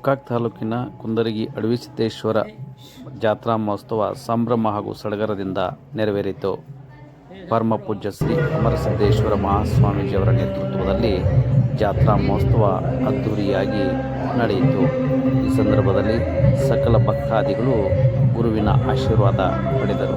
ಗೋಕಾಕ್ ತಾಲೂಕಿನ ಕುಂದರಗಿ ಅಡವಿಸಿದ್ದೇಶ್ವರ ಜಾತ್ರಾ ಮಹೋತ್ಸವ ಸಂಭ್ರಮ ಹಾಗೂ ಸಡಗರದಿಂದ ನೆರವೇರಿತು ಪರಮ ಪೂಜ್ಯ ಶ್ರೀ ಅಮರಸಿದ್ದೇಶ್ವರ ಮಹಾಸ್ವಾಮೀಜಿಯವರ ನೇತೃತ್ವದಲ್ಲಿ ಜಾತ್ರಾ ಮಹೋತ್ಸವ ಅದ್ದೂರಿಯಾಗಿ ನಡೆಯಿತು ಈ ಸಂದರ್ಭದಲ್ಲಿ ಸಕಲ ಭಕ್ತಾದಿಗಳು ಗುರುವಿನ ಆಶೀರ್ವಾದ ಪಡೆದರು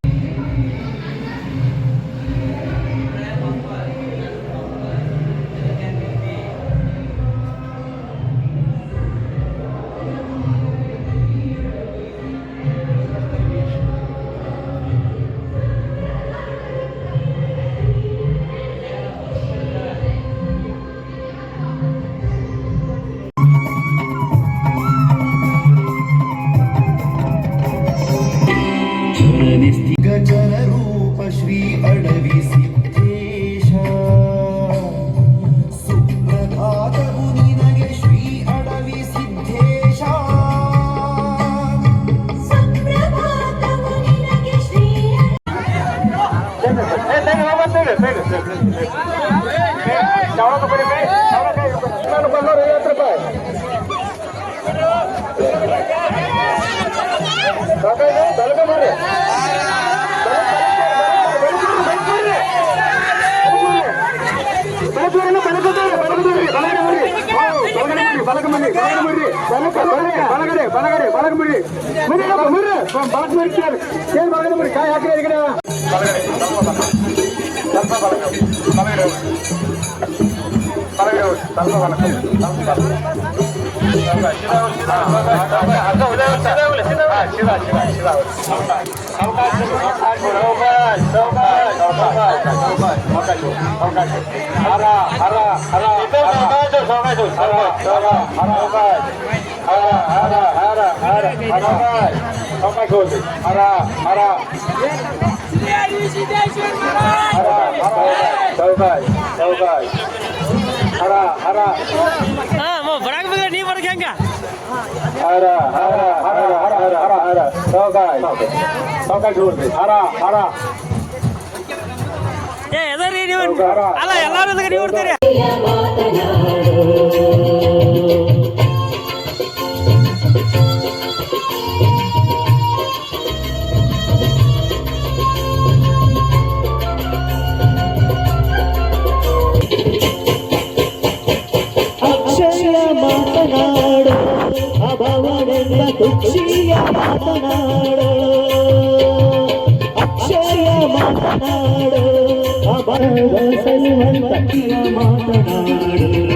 பழகமடி பழகமடி பழகமடி பழகமடி காய் ஆக்கிறேன் வணக்கம் தலைவர் தலைவர் தலைமை வணக்கம் அவகாசம் ಬಾಯ್ ಹರ ಹರ ಬರಾಗ ನೀ ಬರಕ್ ಹೆಂಗ ಹರ ಹರ ಹರ ಹರ ಹರ ಹರ ಹರ ಸೌಕಾಯ್ ಸೌಕಾಯ್ ನೋಡ್ರಿ ಹರ ಹರ ಏ ಎದರಿ ನೀವು ಅಲ್ಲ ಎಲ್ಲಾರು ನೀವು ಇರ್ತೀರಿ ಮಾತನಾಡು ಅಭವನೆಂಬ ಕುಕ್ಷಿಯ ಮಾತನಾಡು ಅಕ್ಷಯ ಮಾತನಾಡು ಅಭವ ಸಲುವಂತ ಮಾತನಾಡು